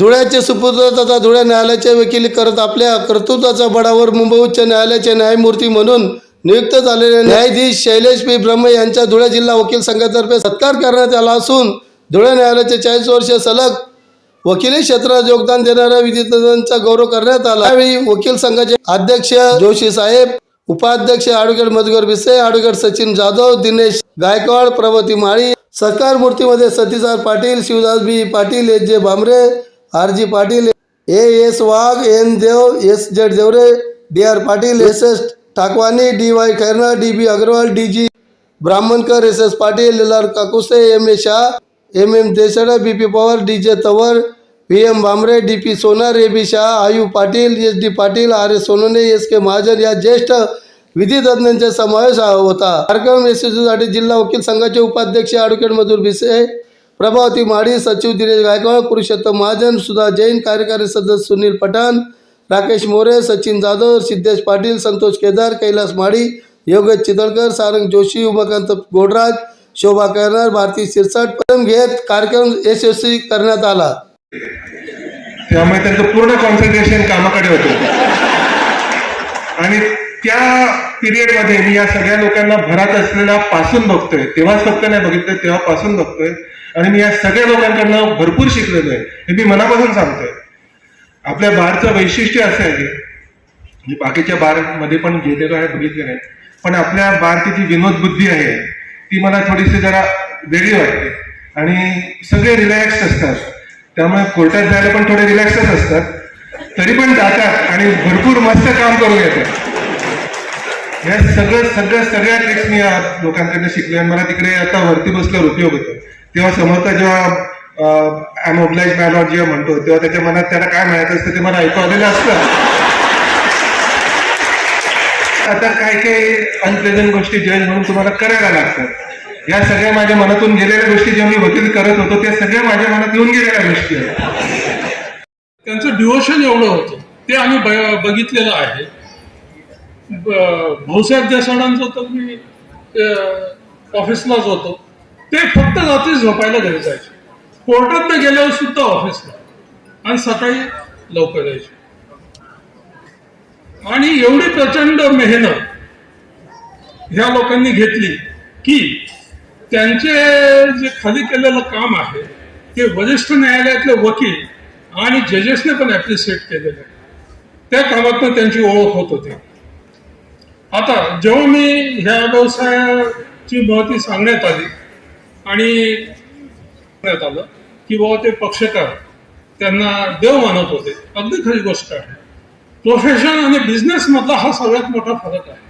धुळ्याचे सुपुत्र तथा धुळे न्यायालयाचे वकील करत आपल्या कर्तृत्वाच्या बळावर मुंबई उच्च न्यायालयाचे न्यायमूर्ती म्हणून नियुक्त झालेले न्यायाधीश शैलेश पी. ब्रह्म यांच्या धुळे जिल्हा वकील संघातर्फे सत्कार करण्यात आला असून धुळे न्यायालयाचे चाळीस वर्ष सलग वकिली क्षेत्रात योगदान देणाऱ्या विधीतज्ञांचा गौरव करण्यात आला. यावेळी वकील संघाचे अध्यक्ष जोशी साहेब उपाध्यक्ष ॲडव्होकेट मधुकर बिसे ॲडव्होकेट सचिन जाधव दिनेश गायकवाड प्रवती माळी सरकार मूर्तीमध्ये Satisar Patil Shivdas B. Patil H J. Bhamre R G Patil A S Wagh N Dev S Z Devre D R Patil S S Thakwani D Y Khairnar D B Agrawal D G Brahmankar S S Patil L R Kakuse M A Shah M M Desda B P Pawar D J Tawar V M Bhamre D P Sonar A B Shah आयू Patil S D Patil R S Sonone S K Mahajan या ज्येष्ठ विधी समावेश होता. कार्यक्रम यशस्वीसाठी जिल्हा वकील संघाचे उपाध्यक्ष ॲडव्होकेट मधुर भिसे प्रभावती माळी सचिव दिनेश गायकवाड पुरुषोत्तम महाजन सुधा जैन कार्यकारी सदस्य सुनील पठाण राकेश मोरे सचिन जाधव सिद्धेश पाटील संतोष केदार कैलास माळी योगेश चितळकर सारंग जोशी उमाकांत गोडराज शोभा करणार भारती शिरसाट. प्रथम घेत कार्यक्रम यशस्वी करण्यात आला. त्यामुळे त्यांचं पूर्ण कॉन्सन्ट्रेशन कामाकडे होतं. आणि त्या पिरियडमध्ये मी या सगळ्या लोकांना भरात असलेला पासून बघतोय तेव्हाच फक्त नाही बघितलं तेव्हापासून बघतोय. आणि मी या सगळ्या लोकांकडनं भरपूर शिकलेलो आहे. हे मी मनापासून सांगतोय. आपल्या बारचं वैशिष्ट्य असं आहे मी बाकीच्या बारमध्ये पण गेलेलो आहे बघितले नाही. पण आपल्या बारची जी विनोद बुद्धी आहे ती मला थोडीशी जरा वेगळी वाटते. आणि सगळे रिलॅक्स असतात. त्यामुळे कोर्टात जायला पण थोडे रिलॅक्सच असतात. तरी पण जातात आणि भरपूर मस्त काम करून येतात. या सगळं सगळ्या सगळ्या ट्रिक्स मी या लोकांकडनं शिकले आणि मला तिकडे आता वरती बसल्यावर उपयोग होतो. तेव्हा समोरचा जेव्हा आय मोबलाइज मॅनॉट जेव्हा म्हणतो तेव्हा त्याच्या मनात त्याला काय म्हणायचं असतं ते मला ऐकू आलेलं असतं. आता काही काही अनप्लेझंट गोष्टी जज म्हणून तुम्हाला करायला लागतात. या सगळ्या माझ्या मनातून गेलेल्या गोष्टी जेव्हा मी वकील करत होतो त्या सगळ्या माझ्या मनात येऊन गेलेल्या गोष्टी आहेत. त्यांचं डिवोशन एवढं होतं. ते आम्ही ब- बघितलेलं आहे. भाऊसाहेब देसाडांचं तर मी ऑफिसलाच होतो ते फक्त रात्री झोपायला घरी जायचे. कोर्टात गेल्यावर सुद्धा ऑफिसला आणि सकाळी लवकर यायचे. आणि एवढी प्रचंड मेहनत ह्या लोकांनी घेतली की त्यांचे जे खाली केलेलं काम आहे ते वरिष्ठ न्यायालयातले वकील आणि जजेसने पण ऍप्रिशिएट केलेलं आहे. त्या कामातनं त्यांची ओळख होत होती. आता जेव्हा मी ह्या व्यवसायाची माहिती सांगण्यात आली आणि सांगण्यात आलं की बाबा ते पक्षकार त्यांना देव मानत होते अगदी खरी गोष्ट आहे. प्रोफेशन आणि बिझनेस मधला हा सगळ्यात मोठा फरक आहे.